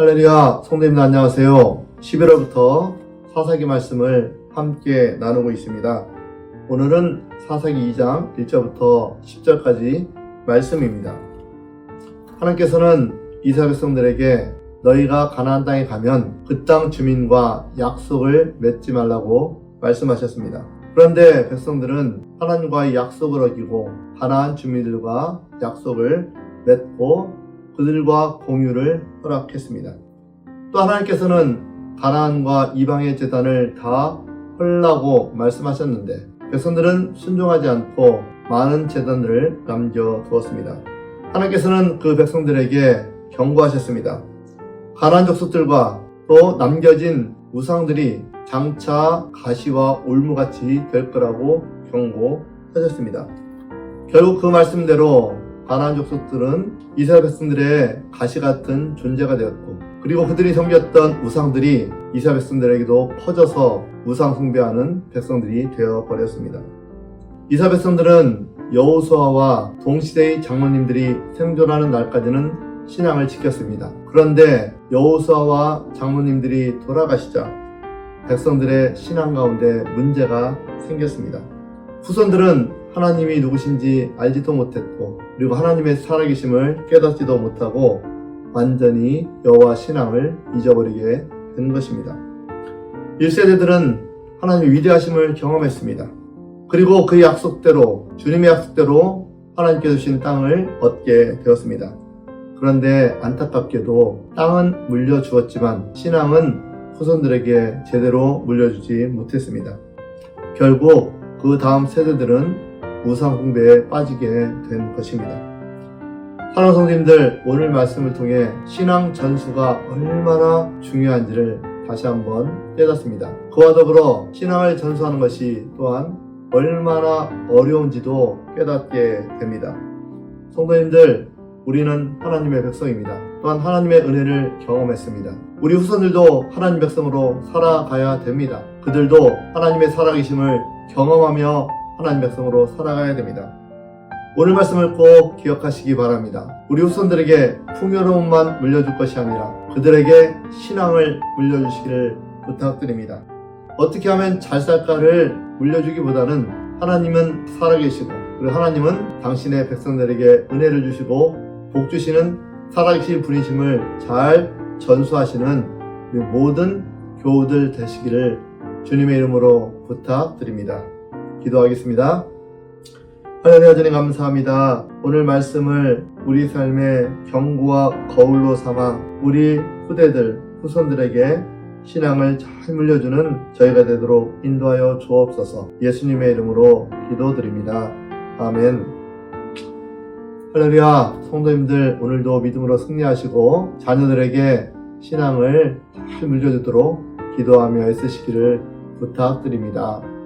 할렐루야, 성도님들 안녕하세요. 11월부터 사사기 말씀을 함께 나누고 있습니다. 오늘은 사사기 2장 1절부터 10절까지 말씀입니다. 하나님께서는 이스라엘 백성들에게 너희가 가나안 땅에 가면 그 땅 주민과 약속을 맺지 말라고 말씀하셨습니다. 그런데 백성들은 하나님과의 약속을 어기고 가나안 주민들과 약속을 맺고 그들과 공유를 허락했습니다. 또 하나님께서는 가나안과 이방의 재단을 다 헐라고 말씀하셨는데 백성들은 순종하지 않고 많은 재단들을 남겨두었습니다. 하나님께서는 그 백성들에게 경고하셨습니다. 가나안 족속들과 또 남겨진 우상들이 장차 가시와 올무같이 될 거라고 경고하셨습니다. 결국 그 말씀대로 가나안 족속들은 이스라엘 백성들의 가시 같은 존재가 되었고 그리고 그들이 섬겼던 우상들이 이스라엘 백성들에게도 퍼져서 우상 숭배하는 백성들이 되어 버렸습니다. 이스라엘 백성들은 여호수아와 동시대의 장로님들이 생존하는 날까지는 신앙을 지켰습니다. 그런데 여호수아와 장로님들이 돌아가시자 백성들의 신앙 가운데 문제가 생겼습니다. 후손들은 하나님이 누구신지 알지도 못했고 그리고 하나님의 살아계심을 깨닫지도 못하고 완전히 여호와 신앙을 잊어버리게 된 것입니다. 1세대들은 하나님의 위대하심을 경험했습니다. 그리고 그 약속대로 주님의 약속대로 하나님께 주신 땅을 얻게 되었습니다. 그런데 안타깝게도 땅은 물려주었지만 신앙은 후손들에게 제대로 물려주지 못했습니다. 결국 그 다음 세대들은 우상 숭배에 빠지게 된 것입니다. 성도님들 오늘 말씀을 통해 신앙 전수가 얼마나 중요한지를 다시 한번 깨닫습니다. 그와 더불어 신앙을 전수하는 것이 또한 얼마나 어려운지도 깨닫게 됩니다. 성도님들 우리는 하나님의 백성입니다. 또한 하나님의 은혜를 경험했습니다. 우리 후손들도 하나님 백성으로 살아가야 됩니다. 그들도 하나님의 살아계심을 경험하며 하나님 백성으로 살아가야 됩니다. 오늘 말씀을 꼭 기억하시기 바랍니다. 우리 후손들에게 풍요로움만 물려줄 것이 아니라 그들에게 신앙을 물려주시기를 부탁드립니다. 어떻게 하면 잘 살까를 물려주기보다는 하나님은 살아계시고 그리고 하나님은 당신의 백성들에게 은혜를 주시고 복 주시는 살아계신 분이심을 잘 전수하시는 모든 교우들 되시기를 주님의 이름으로 부탁드립니다. 기도하겠습니다. 하나님 아버지 감사합니다. 오늘 말씀을 우리 삶의 경고와 거울로 삼아 우리 후대들, 후손들에게 신앙을 잘 물려주는 저희가 되도록 인도하여 주옵소서 예수님의 이름으로 기도드립니다. 아멘. 할렐루야, 성도님들 오늘도 믿음으로 승리하시고 자녀들에게 신앙을 잘 물려주도록 기도하며 애쓰시기를 부탁드립니다.